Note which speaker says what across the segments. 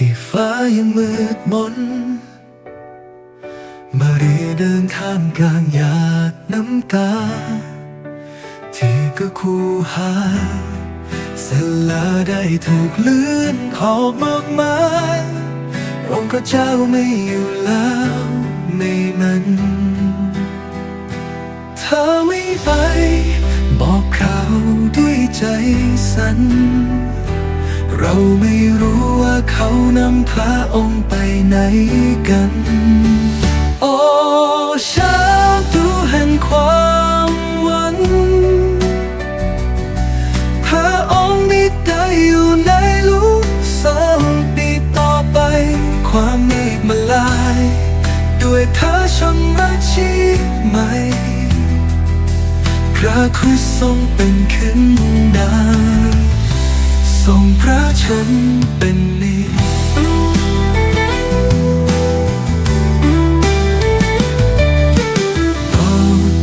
Speaker 1: ที่ฟ้ายังมืดมน มาเรีเดินท่ามกลางหยาดน้ำตา ที่ก็คู่หาเสลาได้ถูกลื่อนออกมากมายองค์พระเจ้าไม่อยู่แล้วในมันเธอไม่ไป บอกเขาด้วยใจสั่น เราไม่รู้ว่าเขานำพระองค์ไปไหนกัน โอ้ชาตูแห่งความหวังพระองค์นี้ได้อยู่ในลูกสาวดีต่อไป ความมืดมาลาย ด้วยพระชนมาชีพใหม่ พระคริสต์ทรงเป็นขึ้นดา ทรงพระชนเป็นนิจต่อ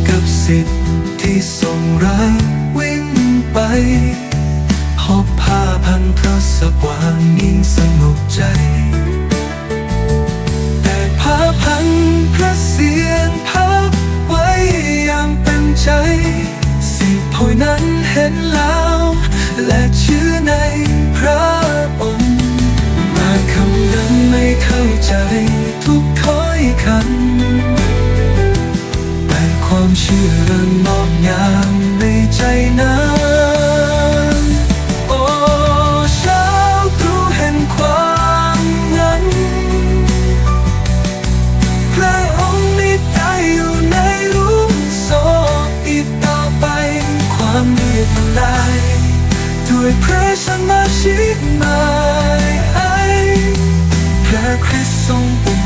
Speaker 1: กับสิทธิ์ที่ทรงร้ายวิ่งไปพบผ้าพันพระสว่างยิ่งสงบใจ แต่ผ้าพันพระเสียงพักไว้อย่างเป็นใจ สิ่งพอยนั้นเห็นแล้ว และชื่อในพระองค์ มาคำนั้นไม่เข้าใจทุกถ้อยคำแต่ความเชื่อเริ่มงอกงามในใจนั้น วยพระสมาชิกใหม่พระคริสต์ทรงปุ่ม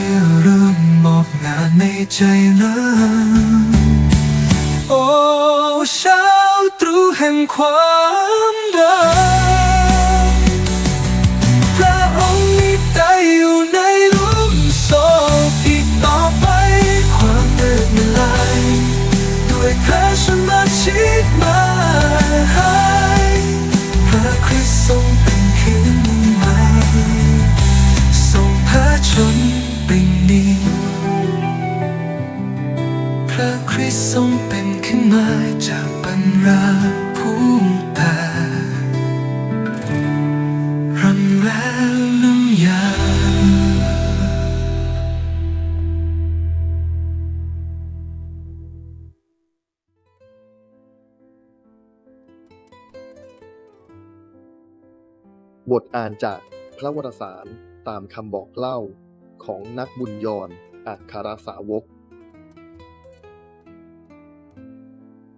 Speaker 1: ื่อเริ่มมอกงานในใจแล้วโอ้เช้าตรู่แห่งความรักพระองค์นี้ได้อยู่ในรูปโซอีกต่อไป ความมืดมันลายด้วยพระชนมาชิดมา ทรงเป็นขึ้นมาจากบรรราผู้ตายรันแววน้ำยา
Speaker 2: บทอ่านจากพระวรสารตามคำบอกเล่าของนักบุญยอนอัครสาวก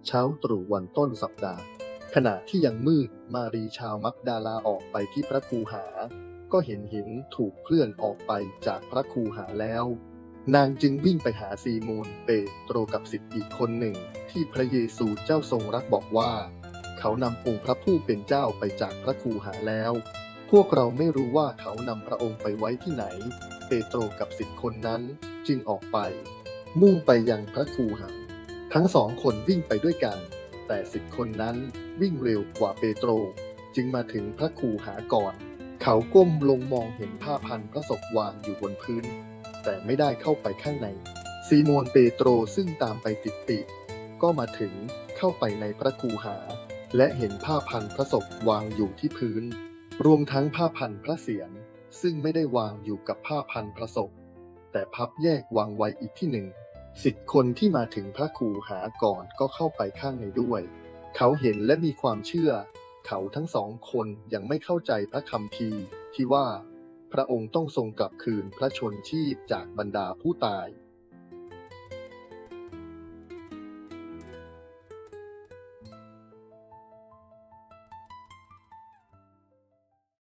Speaker 2: เช้าตรู่วันต้นสัปดาห์ ขณะที่ยังมืดมารีชาวมักดาลาออกไปที่พระคูหา ก็เห็นหินถูกเคลื่อนออกไปจากพระคูหาแล้ว นางจึงวิ่งไปหาซีโมนเปโตรกับสิทธิ์อีกคนหนึ่ง ที่พระเยซูเจ้าทรงรักบอกว่า เขานำองค์พระผู้เป็นเจ้าไปจากพระคูหาแล้ว พวกเราไม่รู้ว่าเขานำพระองค์ไปไว้ที่ไหน เปโตรกับสิทธิ์คนนั้นจึงออกไป มุ่งไปยังพระคูหา ทั้งสองคนวิ่งไปด้วยกัน แต่สิทธิคนนั้นวิ่งเร็วกว่าเปโตร จึงมาถึงพระครูหาก่อน เขาก้มลงมองเห็นผ้าพันพระศพวางอยู่บนพื้น แต่ไม่ได้เข้าไปข้างใน ซีโมนเปโตรซึ่งตามไปติดๆก็มาถึงเข้าไปในพระครูหา และเห็นผ้าพันพระศพวางอยู่ที่พื้น รวมทั้งผ้าพันพระเศียรซึ่งไม่ได้วางอยู่กับผ้าพันพระศพแต่พับแยกวางไว้อีกที่หนึ่ง สิทธิ์คนที่มาถึงพระครูหาก่อนก็เข้าไปข้างในด้วย เขาเห็นและมีความเชื่อ เขาทั้งสองคนยังไม่เข้าใจพระคำพีที่ว่า พระองค์ต้องทรงกลับคืนพระชนชีพจากบรรดาผู้ตาย